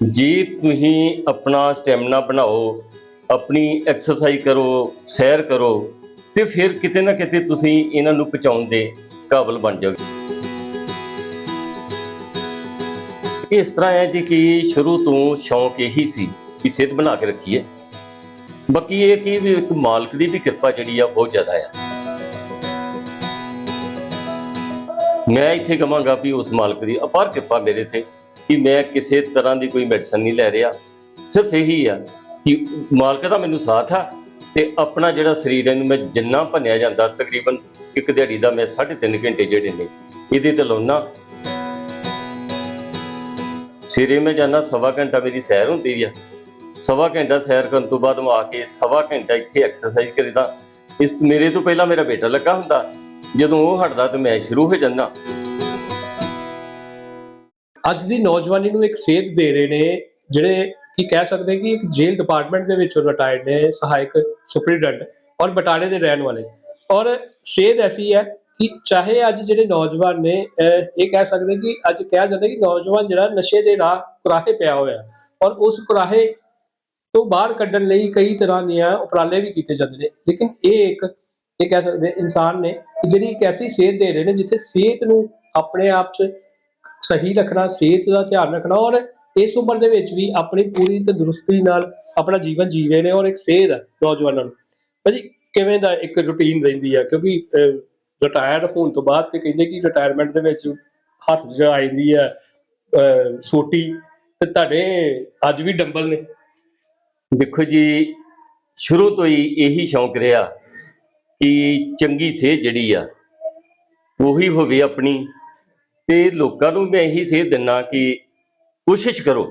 ਜੇ, ਤੁਸੀਂ ਆਪਣਾ ਸਟੈਮਿਨਾ ਬਣਾਓ, ਆਪਣੀ ਐਕਸਰਸਾਈਜ਼ ਕਰੋ, ਸੈਰ ਕਰੋ, ਤੇ ਫਿਰ ਕਿਤੇ ਨਾ ਕਿਤੇ ਤੁਸੀਂ ਇਹਨਾਂ ਨੂੰ ਪਹੁੰਚਾਉਣ ਦੇ ਕਾਬਲ ਬਣ ਜਾਓਗੇ। ਇਸ ਤਰ੍ਹਾਂ ਹੈ ਜੀ ਕਿ ਸ਼ੁਰੂ ਤੋਂ ਸ਼ੌਂਕ ਇਹੀ ਸੀ ਕਿ ਸਿਹਤ ਬਣਾ ਕੇ ਰੱਖੀਏ। ਬਾਕੀ ਇਹ ਕਿ ਵੀ ਇੱਕ ਮਾਲਕ ਦੀ ਵੀ ਕਿਰਪਾ ਜਿਹੜੀ ਆ, ਬਹੁਤ ਜ਼ਿਆਦਾ ਆ। ਮੈਂ ਇੱਥੇ ਕਹਾਂਗਾ ਵੀ ਉਸ ਮਾਲਕ ਦੀ ਅਪਾਰ ਕਿਰਪਾ ਮੇਰੇ ਤੇ। ਕਿ ਮੈਂ ਕਿਸੇ ਤਰ੍ਹਾਂ ਦੀ ਕੋਈ ਮੈਡੀਸਨ ਨਹੀਂ ਲੈ ਰਿਹਾ। ਸਿਰਫ ਇਹੀ ਆ ਕਿ ਮਾਲਕ ਦਾ ਮੈਨੂੰ ਸਾਥ ਆ ਤੇ ਆਪਣਾ ਜਿਹੜਾ ਸਰੀਰ ਇਹਨੂੰ ਮੈਂ ਜਿੰਨਾ ਭੰਨਿਆ ਜਾਂਦਾ, ਤਕਰੀਬਨ ਇੱਕ ਦਿਹਾੜੀ ਦਾ ਮੈਂ 3.5 ਘੰਟੇ ਜਿਹੜੇ ਨੇ, ਇਹਦੇ ਤੇ ਲਾਉਣਾ ਸਵੇਰੇ ਮੈਂ ਜਾਂਦਾ, ਸਵਾ ਘੰਟਾ ਮੇਰੀ ਸੈਰ ਹੁੰਦੀ ਆ। ਸਵਾ ਘੰਟਾ ਸੈਰ ਕਰਨ ਤੋਂ ਬਾਅਦ ਮੈਂ ਆ ਕੇ ਸਵਾ ਘੰਟਾ ਇੱਥੇ ਐਕਸਰਸਾਈਜ਼ ਕਰੀਦਾ। ਇਸ ਮੇਰੇ ਤੋਂ ਪਹਿਲਾਂ ਮੇਰਾ ਬੇਟਾ ਲੱਗਾ ਹੁੰਦਾ। ਜਦੋਂ ਉਹ ਹਟਦਾ ਤੇ ਮੈਂ ਸ਼ੁਰੂ ਹੋ ਜਾਂਦਾ। ਅੱਜ ਦੀ ਨੌਜਵਾਨੀ ਨੂੰ ਇੱਕ ਸੇਧ ਦੇ ਰਹੇ ਨੇ, ਜਿਹੜੇ ਕਿ ਕਹਿ ਸਕਦੇ ਕਿ ਇੱਕ ਜੇਲ੍ਹ ਡਿਪਾਰਟਮੈਂਟ ਦੇ ਵਿੱਚੋਂ ਰਿਟਾਇਰਡ ਨੇ, ਸਹਾਇਕ ਸੁਪਰੀਡੈਂਟ ਔਰ ਬਟਾਲੇ ਦੇ ਰਹਿਣ ਵਾਲੇ। ਔਰ ਸੇਧ ਐਸੀ ਹੈ ਕਿ ਚਾਹੇ ਅੱਜ ਜਿਹੜੇ ਨੌਜਵਾਨ ਨੇ ਇਹ ਕਹਿ ਸਕਦੇ ਕਿ ਅੱਜ ਕਿਹਾ ਜਾਂਦਾ ਕਿ ਨੌਜਵਾਨ ਜਿਹੜਾ ਨਸ਼ੇ ਦੇ ਰਾਹ ਕੁਰਾਹੇ ਪਿਆ ਹੋਇਆ ਔਰ ਉਸ ਕੁਰਾਹੇ ਤੋਂ ਬਾਹਰ ਕੱਢਣ ਲਈ ਕਈ ਤਰ੍ਹਾਂ ਦੀਆਂ ਉਪਰਾਲੇ ਵੀ ਕੀਤੇ ਜਾਂਦੇ ਨੇ। ਲੇਕਿਨ ਇਹ ਇੱਕ, ਇਹ ਕਹਿ ਸਕਦੇ ਇਨਸਾਨ ਨੇ ਜਿਹੜੀ ਇੱਕ ਐਸੀ ਸੇਧ ਦੇ ਰਹੇ ਨੇ ਜਿੱਥੇ ਸਿਹਤ ਨੂੰ ਆਪਣੇ ਆਪ 'ਚ ਸਹੀ ਰੱਖਣਾ ਸਿਹਤ ਦਾ ਧਿਆਨ ਰੱਖਣਾ ਔਰ ਇਸ ਉਮਰ ਦੇ ਵਿੱਚ ਵੀ ਆਪਣੀ ਪੂਰੀ ਤੰਦਰੁਸਤੀ ਨਾਲ ਆਪਣਾ ਜੀਵਨ ਜੀ ਰਹੇ ਨੇ ਔਰ ਇੱਕ ਸੇਧ ਹੈ ਨੌਜਵਾਨਾਂ ਨੂੰ। ਭਾਜੀ ਕਿਵੇਂ ਦਾ ਇੱਕ ਰੁਟੀਨ ਰਹਿੰਦੀ ਆ? ਕਿਉਂਕਿ ਰਿਟਾਇਰ ਹੋਣ ਤੋਂ ਬਾਅਦ ਤੇ ਕਹਿੰਦੇ ਕਿ ਰਿਟਾਇਰਮੈਂਟ ਦੇ ਵਿੱਚ ਹੱਥ 'ਚ ਆ ਜਾਂਦੀ ਹੈ ਅਹ, ਸੋਟੀ ਤੇ ਤੁਹਾਡੇ ਅੱਜ ਵੀ ਡੰਬਲ ਨੇ। ਦੇਖੋ ਜੀ ਸ਼ੁਰੂ ਤੋਂ ਹੀ ਇਹੀ ਸ਼ੌਂਕ ਰਿਹਾ ਕਿ ਚੰਗੀ ਸਿਹਤ ਜਿਹੜੀ ਆ ਉਹੀ ਹੋਵੇ ਆਪਣੀ। ਤੇ ਲੋਕਾਂ ਨੂੰ ਮੈਂ ਇਹੀ ਸੇਧ ਦਿੰਨਾ ਕਿ ਕੋਸ਼ਿਸ਼ ਕਰੋ।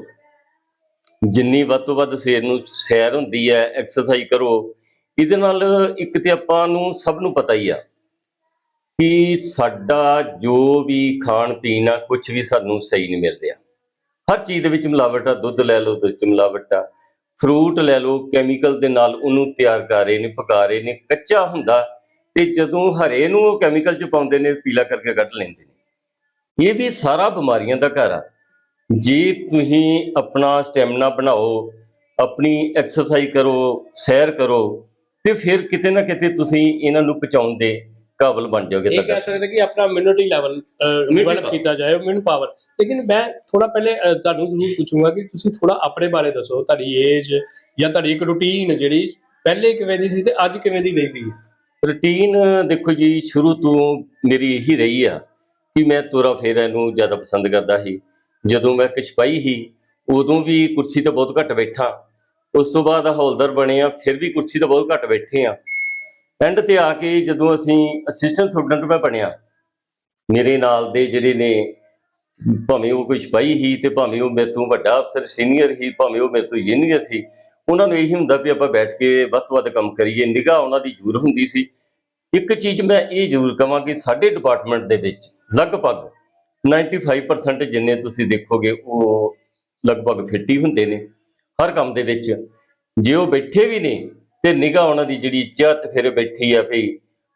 ਜਿੰਨੀ ਵੱਧ ਤੋਂ ਵੱਧ ਸਵੇਰ ਨੂੰ ਸੈਰ ਹੁੰਦੀ ਹੈ ਐਕਸਰਸਾਈਜ਼ ਕਰੋ, ਇਹਦੇ ਨਾਲ ਇੱਕ ਤੇ ਆਪਾਂ ਨੂੰ ਸਭ ਨੂੰ ਪਤਾ ਹੀ ਆ ਕਿ ਸਾਡਾ ਜੋ ਵੀ ਖਾਣ ਪੀਣ ਆ ਕੁਝ ਵੀ ਸਾਨੂੰ ਸਹੀ ਨਹੀਂ ਮਿਲ ਰਿਹਾ। ਹਰ ਚੀਜ਼ ਦੇ ਵਿੱਚ ਮਿਲਾਵਟ ਆ, ਦੁੱਧ ਲੈ ਲਓ, ਦੁੱਧ ਚ ਮਿਲਾਵਟ ਆ ਫਰੂਟ ਲੈ ਲਓ ਕੈਮੀਕਲ ਦੇ ਨਾਲ ਉਹਨੂੰ ਤਿਆਰ ਕਰ ਰਹੇ ਨੇ, ਪਕਾ ਰਹੇ ਨੇ, ਕੱਚਾ ਹੁੰਦਾ ਤੇ ਜਦੋਂ ਹਰੇ ਨੂੰ ਉਹ ਕੈਮੀਕਲ ਚ ਪਾਉਂਦੇ ਨੇ, ਪੀਲਾ ਕਰਕੇ ਕੱਢ ਲੈਂਦੇ ਨੇ। ਇਹ ਵੀ ਸਾਰਾ ਬਿਮਾਰੀਆਂ ਦਾ ਘਰ ਆ। ਜੇ ਤੁਸੀਂ ਆਪਣਾ ਸਟੈਮਿਨਾ ਬਣਾਓ ਆਪਣੀ ਐਕਸਰਸਾਈਜ਼ ਕਰੋ ਸੈਰ ਕਰੋ ਤੇ ਫਿਰ ਕਿਤੇ ਨਾ ਕਿਤੇ ਤੁਸੀਂ ਇਹਨਾਂ ਨੂੰ ਪਹੁੰਚਾਉਣ ਦੇ ਕਾਬਲ ਬਣ ਜਾਓਗੇ ਇਹ ਤੁਹਾਡਾ ਕਹਿ ਸਕਦੇ ਕਿ ਆਪਣਾ ਇਮਿਊਨਿਟੀ ਲੈਵਲ ਡਿਵੈਲਪ। ਕੀਤਾ ਜਾਏ ਇਮਿਊਨ ਪਾਵਰ ਲੇਕਿਨ ਮੈਂ ਥੋੜਾ ਪਹਿਲੇ ਤੁਹਾਨੂੰ ਜ਼ਰੂਰ ਪੁੱਛੂੰਗਾ ਕਿ ਤੁਸੀਂ ਥੋੜਾ ਆਪਣੇ ਬਾਰੇ ਦੱਸੋ ਤੁਹਾਡੀ ਏਜ ਜਾਂ ਤੁਹਾਡੀ ਇੱਕ ਰੁਟੀਨ ਜਿਹੜੀ ਪਹਿਲੇ ਕਿਵੇਂ ਦੀ ਸੀ ਤੇ ਅੱਜ ਕਿਵੇਂ ਦੀ ਰਹਿੰਦੀ ਹੈ ਰੁਟੀਨ ਦੇਖੋ ਜੀ ਸ਼ੁਰੂ ਤੋਂ ਮੇਰੀ ਇਹੀ ਰਹੀ ਆ। ਕਿ ਮੈਂ ਤੁਰਾ ਫੇਰਾ ਨੂੰ ਜ਼ਿਆਦਾ ਪਸੰਦ ਕਰਦਾ ਸੀ। ਜਦੋਂ ਮੈਂ ਕਸ਼ਪਾਈ ਸੀ, ਉਦੋਂ ਵੀ ਕੁਰਸੀ ਤੇ ਬਹੁਤ ਘੱਟ ਬੈਠਾ। ਉਸ ਤੋਂ ਬਾਅਦ ਹੌਲਦਾਰ ਬਣੇ ਆ, ਫਿਰ ਵੀ ਕੁਰਸੀ ਤੇ ਬਹੁਤ ਘੱਟ ਬੈਠੇ ਆ। ਐਂਡ ਤੇ ਆ ਕੇ ਜਦੋਂ ਅਸੀਂ ਅਸਿਸਟੈਂਟ ਸਟੂਡੈਂਟ ਮੈਂ ਬਣਿਆ, ਮੇਰੇ ਨਾਲ ਦੇ ਜਿਹੜੇ ਨੇ, ਭਾਵੇਂ ਉਹ ਕੋਈ ਸਿਪਾਹੀ ਸੀ ਤੇ ਭਾਵੇਂ ਉਹ ਮੇਰੇ ਤੋਂ ਵੱਡਾ ਅਫਸਰ ਸੀਨੀਅਰ ਸੀ, ਭਾਵੇਂ ਉਹ ਮੇਰੇ ਤੋਂ ਜੂਨੀਅਰ ਸੀ, ਉਹਨਾਂ ਨੂੰ ਇਹੀ ਹੁੰਦਾ ਵੀ ਆਪਾਂ ਬੈਠ ਕੇ ਵੱਧ ਤੋਂ ਵੱਧ ਕੰਮ ਕਰੀਏ। ਨਿਗਾਹ ਉਹਨਾਂ ਦੀ ਜ਼ਰੂਰ ਹੁੰਦੀ ਸੀ। ਇੱਕ ਚੀਜ਼ ਮੈਂ ਇਹ ਜ਼ਰੂਰ ਕਹਾਂ ਕਿ ਸਾਡੇ ਡਿਪਾਰਟਮੈਂਟ ਦੇ ਵਿੱਚ ਲਗਭਗ 95% ਜਿੰਨੇ ਤੁਸੀਂ ਦੇਖੋਗੇ ਉਹ ਲਗਭਗ ਫਿੱਟ ਹੀ ਹੁੰਦੇ ਨੇ। ਹਰ ਕੰਮ ਦੇ ਵਿੱਚ ਜੇ ਉਹ ਬੈਠੇ ਵੀ ਨੇ ਤੇ ਨਿਗਾਹ ਉਹਨਾਂ ਦੀ ਜਿਹੜੀ ਚਤ ਫਿਰ ਬੈਠੀ ਆ ਭਈ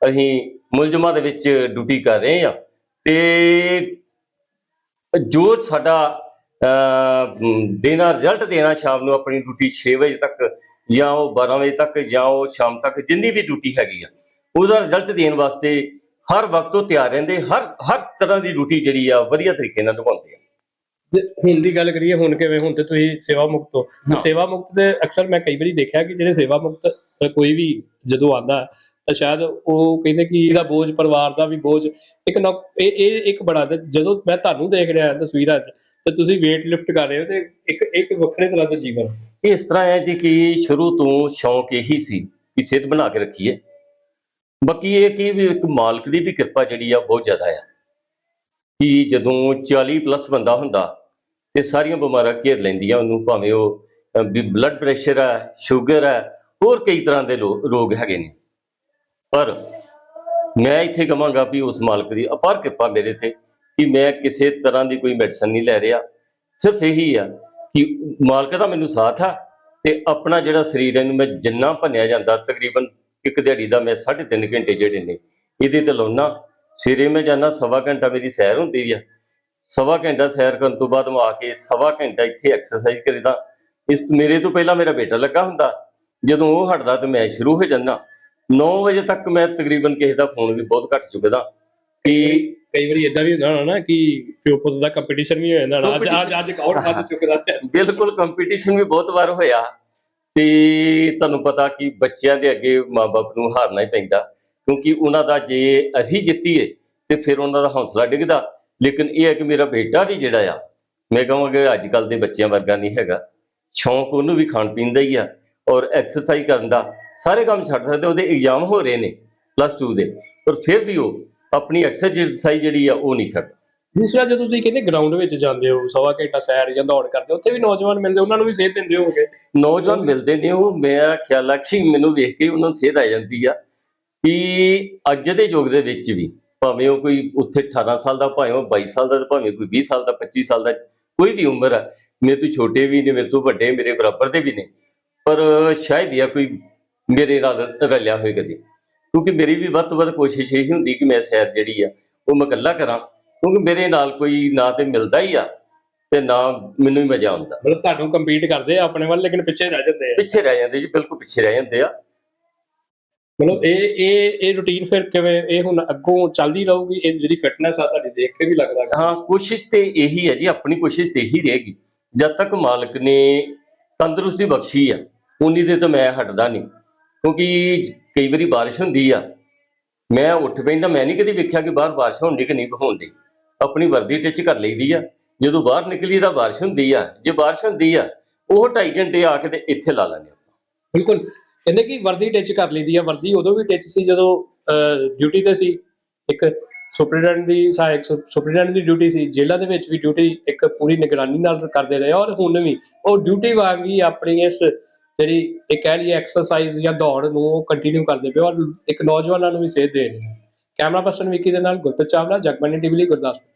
ਅਸੀਂ ਮੁਲਜ਼ਮਾਂ ਦੇ ਵਿੱਚ ਡਿਊਟੀ ਕਰ ਰਹੇ ਆ ਤੇ ਜੋ ਸਾਡਾ ਦੇਣਾ ਰਿਜ਼ਲਟ ਦੇਣਾ ਸ਼ਾਮ ਨੂੰ ਆਪਣੀ ਡਿਊਟੀ 6 ਵਜੇ ਤੱਕ ਜਾਂ ਉਹ 12 ਵਜੇ ਤੱਕ ਜਾਂ ਉਹ ਸ਼ਾਮ ਤੱਕ ਜਿੰਨੀ ਵੀ ਡਿਊਟੀ ਹੈਗੀ ਆ ਉਹਦਾ ਰਿਜ਼ਲਟ ਦੇਣ ਵਾਸਤੇ ਹਰ ਵਕਤ ਉਹ ਤਿਆਰ ਰਹਿੰਦੇ ਹਰ ਹਰ ਤਰ੍ਹਾਂ ਦੀ ਡਿਊਟੀ ਜਿਹੜੀ ਆ ਵਧੀਆ ਤਰੀਕੇ ਨਾਲ ਨਿਭਾਉਂਦੇ ਆ। ਹੁਣ ਦੀ ਗੱਲ ਕਰੀਏ ਹੁਣ ਕਿਵੇਂ ਹੁਣ ਤੇ ਤੁਸੀਂ ਸੇਵਾ ਮੁਕਤ ਹੋ। ਤੇ। ਸੇਵਾ ਮੁਕਤ ਤੇ ਅਕਸਰ ਮੈਂ ਕਈ ਵਾਰੀ ਦੇਖਿਆ ਕਿ ਜਿਹੜੇ ਸੇਵਾ ਮੁਕਤ ਕੋਈ ਵੀ ਜਦੋਂ ਆਂਦਾ ਤਾਂ ਸ਼ਾਇਦ ਉਹ ਕਹਿੰਦੇ ਕਿ ਇਹਦਾ ਬੋਝ ਪਰਿਵਾਰ ਦਾ ਵੀ ਬੋਝ ਇੱਕ ਇਹ ਇਹ ਇੱਕ ਬੜਾ ਤੇ ਜਦੋਂ ਮੈਂ ਤੁਹਾਨੂੰ ਦੇਖ ਰਿਹਾ ਤਸਵੀਰਾਂ 'ਚ ਤੇ ਤੁਸੀਂ weight ਲਿਫਟ ਕਰ ਰਹੇ ਹੋ ਤੇ ਇੱਕ ਇੱਕ ਵੱਖਰੇ ਤਰ੍ਹਾਂ ਦਾ ਜੀਵਨ। ਇਹ ਇਸ ਤਰ੍ਹਾਂ ਹੈ ਜੀ ਕਿ ਸ਼ੁਰੂ ਤੋਂ ਸ਼ੌਂਕ ਇਹੀ ਸੀ ਕਿ ਸਿਹਤ ਬਣਾ ਕੇ ਰੱਖੀਏ। ਬਾਕੀ ਇਹ ਕਿ ਵੀ ਇੱਕ ਮਾਲਕ ਦੀ ਵੀ ਕਿਰਪਾ ਜਿਹੜੀ ਆ ਬਹੁਤ ਜ਼ਿਆਦਾ ਆ। ਕਿ ਜਦੋਂ 40 ਪਲੱਸ ਬੰਦਾ ਹੁੰਦਾ, ਤੇ ਸਾਰੀਆਂ ਬਿਮਾਰੀਆਂ ਘੇਰ ਲੈਂਦੀਆਂ ਉਹਨੂੰ, ਭਾਵੇਂ ਉਹ ਵੀ ਬਲੱਡ ਪ੍ਰੈਸ਼ਰ ਹੈ ਸ਼ੂਗਰ ਹੈ ਹੋਰ ਕਈ ਤਰ੍ਹਾਂ ਦੇ ਲੋ- ਰੋਗ ਹੈਗੇ ਨੇ। ਪਰ ਮੈਂ ਇੱਥੇ ਕਹਾਂਗਾ ਵੀ ਉਸ ਮਾਲਕ ਦੀ ਅਪਾਰ ਕਿਰਪਾ ਮੇਰੇ ਤੇ, ਕਿ ਮੈਂ ਕਿਸੇ ਤਰ੍ਹਾਂ ਦੀ ਕੋਈ ਮੈਡੀਸਨ ਨਹੀਂ ਲੈ ਰਿਹਾ। ਸਿਰਫ ਇਹੀ ਆ ਕਿ ਮਾਲਕ ਦਾ ਮੈਨੂੰ ਸਾਥ ਆ, ਤੇ ਆਪਣਾ ਜਿਹੜਾ ਸਰੀਰ ਇਹਨੂੰ ਮੈਂ ਜਿੰਨਾ ਭੰਨਿਆ ਜਾਂਦਾ, ਤਕਰੀਬਨ ਇੱਕ ਦਿਹਾੜੀ ਦਾ ਮੈਂ 3.5 ਘੰਟੇ ਜਿਹੜੇ ਨੇ ਇਹਦੇ ਤੇ ਲਾਉਣਾ ਸਵੇਰੇ ਮੈਂ ਜਾਂਦਾ ਸਵਾ ਘੰਟਾ ਮੇਰੀ ਸੈਰ ਹੁੰਦੀ ਆ। ਸਵਾ ਘੰਟਾ ਸੈਰ ਕਰਨ ਤੋਂ ਬਾਅਦ ਮੈਂ ਆ ਕੇ ਸਵਾ ਘੰਟਾ ਇੱਥੇ ਐਕਸਰਸਾਈਜ਼ ਕਰੀਦਾ। ਇਸ ਮੇਰੇ ਤੋਂ ਪਹਿਲਾਂ ਮੇਰਾ ਬੇਟਾ ਲੱਗਾ ਹੁੰਦਾ। ਜਦੋਂ ਉਹ ਹਟਦਾ ਤੇ ਮੈਂ ਸ਼ੁਰੂ ਹੋ ਜਾਂਦਾ। 9 ਵਜੇ ਤੱਕ ਮੈਂ ਤਕਰੀਬਨ ਕਿਸੇ ਦਾ ਫੋਨ ਵੀ ਬਹੁਤ ਘੱਟ ਚੁੱਕਦਾ। ਕਿ ਕਈ ਵਾਰੀ ਇਦਾਂ ਵੀ ਹੁੰਦਾ ਹੋਣਾ ਨਾ ਕਿ ਪਿਓ ਪੁੱਤ ਦਾ ਕੰਪੀਟੀਸ਼ਨ ਵੀ ਹੋ ਜਾਂਦਾ। ਅੱਜ ਅੱਜ ਅੱਜ ਕੌਣ ਵੱਧ ਚੁੱਕਦਾ? ਬਿਲਕੁਲ ਕੰਪੀਟੀਸ਼ਨ ਵੀ ਬਹੁਤ ਵਾਰ ਹੋਇਆ। ਤੇ ਤੁਹਾਨੂੰ ਪਤਾ ਕਿ ਬੱਚਿਆਂ ਦੇ ਅੱਗੇ ਮਾਪੇ ਨੂੰ ਹਾਰਨਾ ਹੀ ਪੈਂਦਾ, ਕਿਉਂਕਿ ਉਹਨਾਂ ਦਾ ਜੇ ਅਸੀਂ ਜਿੱਤੀਏ ਤੇ ਫਿਰ ਉਹਨਾਂ ਦਾ ਹੌਸਲਾ ਡਿੱਗਦਾ। ਲੇਕਿਨ ਇਹ ਹੈ ਕਿ ਮੇਰਾ ਬੇਟਾ ਵੀ ਜਿਹੜਾ ਆ, ਮੈਂ ਕਹਾਂਗਾ ਅੱਜ ਕੱਲ ਦੇ ਬੱਚਿਆਂ ਵਰਗਾ ਨਹੀਂ ਹੈਗਾ। ਸ਼ੌਂਕ ਉਹਨੂੰ ਵੀ ਖਾਣ ਪੀਣ ਦਾ ਹੀ ਆ ਔਰ ਐਕਸਰਸਾਈਜ਼ ਕਰਨ ਦਾ। ਸਾਰੇ ਕੰਮ ਛੱਡ ਸਕਦੇ ਉਹਦੇ ਐਗਜ਼ਾਮ ਹੋ ਰਹੇ ਨੇ ਪਲੱਸ 2 ਦੇ। ਪਰ ਫਿਰ ਵੀ ਉਹ ਆਪਣੀ ਐਕਸਰਸਾਈਜ਼ ਜਿਹੜੀ ਆ, ਉਹ ਨਹੀਂ ਛੱਡ ਦੂਸਰਾ ਜਦੋਂ ਤੁਸੀਂ ਕਹਿੰਦੇ ਗਰਾਊਂਡ ਵਿੱਚ ਜਾਂਦੇ ਹੋ, ਸਵਾ ਘੰਟਾ ਸੈਰ ਜਾਂ ਦੌੜ ਕਰਦੇ ਹੋ, ਉੱਥੇ ਵੀ ਨੌਜਵਾਨ ਮਿਲਦੇ, ਉਹਨਾਂ ਨੂੰ ਵੀ ਸੇਧ ਦਿੰਦੇ ਹੋਗੇ ਨੌਜਵਾਨ ਮਿਲਦੇ ਨੇ ਉਹ ਮੇਰਾ ਖਿਆਲ ਆ ਕਿ ਮੈਨੂੰ ਵੇਖ ਕੇ ਉਹਨਾਂ ਨੂੰ ਸੇਧ ਆ ਜਾਂਦੀ ਆ ਕਿ ਅੱਜ ਦੇ ਯੁੱਗ ਦੇ ਵਿੱਚ ਵੀ, ਭਾਵੇਂ ਉਹ ਕੋਈ ਉੱਥੇ 18 ਸਾਲ ਦਾ, ਭਾਵੇਂ ਉਹ 22 ਸਾਲ ਦਾ, ਤੇ ਭਾਵੇਂ ਕੋਈ 20 ਸਾਲ ਦਾ 25 ਸਾਲ ਦਾ, ਕੋਈ ਵੀ ਉਮਰ ਆ, ਮੇਰੇ ਤੋਂ ਛੋਟੇ ਵੀ ਨੇ, ਮੇਰੇ ਤੋਂ ਵੱਡੇ, ਮੇਰੇ ਬਰਾਬਰ ਦੇ ਵੀ ਨੇ, ਪਰ ਸ਼ਾਇਦ ਹੀ ਆ ਕੋਈ ਮੇਰੇ ਨਾਲ ਰਲਿਆ ਹੋਏ ਕਦੇ। ਕਿਉਂਕਿ ਮੇਰੀ ਵੀ ਵੱਧ ਤੋਂ ਵੱਧ ਕੋਸ਼ਿਸ਼ ਇਹੀ ਹੁੰਦੀ ਕਿ ਮੈਂ ਸੈਰ ਜਿਹੜੀ ਆ, ਉਹ ਮੈਂ ਇਕੱਲਾ ਕਰਾਂ। ਕਿਉਂਕਿ ਮੇਰੇ ਨਾਲ ਕੋਈ ਨਾ ਤੇ ਮਿਲਦਾ ਹੀ ਆ ਤੇ ਨਾ ਮੈਨੂੰ ਹੀ ਮਜ਼ਾ ਆਉਂਦਾ। ਮਤਲਬ ਤੁਹਾਨੂੰ ਕੰਪੀਟ ਕਰਦੇ ਆ ਆਪਣੇ ਵੱਲ ਲੇਕਿਨ ਪਿੱਛੇ ਰਹਿ ਜਾਂਦੇ ਆ। ਪਿੱਛੇ ਰਹਿ ਜਾਂਦੇ ਜੀ ਬਿਲਕੁਲ ਪਿੱਛੇ ਰਹਿ ਜਾਂਦੇ ਆ। ਮਤਲਬ ਇਹ ਇਹ ਇਹ ਰੁਟੀਨ ਫਿਰ ਕਿਵੇਂ ਇਹ ਹੁਣ ਅੱਗੋਂ ਚੱਲਦੀ ਰਹੂਗੀ? ਇਹ ਜਿਹੜੀ ਫਿਟਨੈਸ ਆ ਤੁਹਾਡੀ ਦੇਖ ਕੇ ਵੀ ਲੱਗਦਾ ਹਾਂ। ਕੋਸ਼ਿਸ਼ ਤੇ ਇਹੀ ਹੈ ਜੀ ਆਪਣੀ ਕੋਸ਼ਿਸ਼ ਤੇ ਇਹੀ ਰਹੇਗੀ। ਜਦ ਤੱਕ ਮਾਲਕ ਨੇ ਤੰਦਰੁਸਤੀ ਬਖਸ਼ੀ ਆ ਉਨੀ ਦੇ ਤਾਂ ਮੈਂ ਹਟਦਾ ਨਹੀਂ। ਕਿਉਂਕਿ ਕਈ ਵਾਰੀ ਬਾਰਿਸ਼ ਹੁੰਦੀ ਆ ਮੈਂ ਉੱਠ ਪੈਂਦਾ ਮੈਂ ਨਹੀਂ ਕਦੀ ਵੇਖਿਆ ਕਿ ਬਾਹਰ ਬਾਰਿਸ਼ ਹੋਣੀ ਕਿ ਨਹੀਂ ਹੋਣੀ ਆਪਣੀ ਵਰਦੀ ਟਿਚ ਕਰ ਲਈਦੀ ਆ। ਜਦੋਂ ਬਾਹਰ ਨਿਕਲੀ ਤਾਂ ਬਾਰਿਸ਼ ਹੁੰਦੀ ਆ। ਜੇ ਬਾਰਿਸ਼ ਹੁੰਦੀ ਆ, ਉਹ 2.5 ਘੰਟੇ ਆ ਕੇ ਤੇ ਇੱਥੇ ਲਾ ਲਾਂਗੇ ਬਿਲਕੁਲ। ਕਹਿੰਦੇ ਕਿ ਵਰਦੀ ਟਿਚ ਕਰ ਲਈਦੀ ਆ। ਵਰਦੀ ਉਦੋਂ ਵੀ ਟਿਚ ਸੀ, ਜਦੋਂ ਡਿਊਟੀ ਤੇ ਸੀ। ਇੱਕ ਸੁਪਰੀਡੈਂਟ ਦੀ ਸਹਾਇਕ ਸੁਪਰੀਡੈਂਟ ਦੀ ਡਿਊਟੀ ਸੀ। ਜੇਲ੍ਹਾਂ ਦੇ ਵਿੱਚ ਵੀ ਡਿਊਟੀ ਇੱਕ ਪੂਰੀ ਨਿਗਰਾਨੀ ਨਾਲ ਕਰਦੇ ਰਹੇ। ਔਰ ਹੁਣ ਵੀ ਉਹ ਡਿਊਟੀ ਵਾਂਗ ਹੀ ਆਪਣੀ ਇਸ ਜਿਹੜੀ ਇਹ ਕਹਿ ਲਈਏ ਐਕਸਰਸਾਈਜ਼ ਜਾਂ ਦੌੜ ਨੂੰ ਉਹ ਕੰਟੀਨਿਊ ਕਰਦੇ ਪਏ। ਔਰ ਇੱਕ ਨੌਜਵਾਨਾਂ ਨੂੰ ਵੀ ਸੇਧ ਦੇ ਰਹੇ ਕੈਮਰਾ ਪਰਸਨ ਵਿੱਕੀ ਦੇ ਨਾਲ ਗੁਰਪ੍ਰੀਤ ਚਾਵਲਾ ਜਗਬਾਨੀ ਟੀਵੀ ਲਈ ਗੁਰਦਾਸਪੁਰ।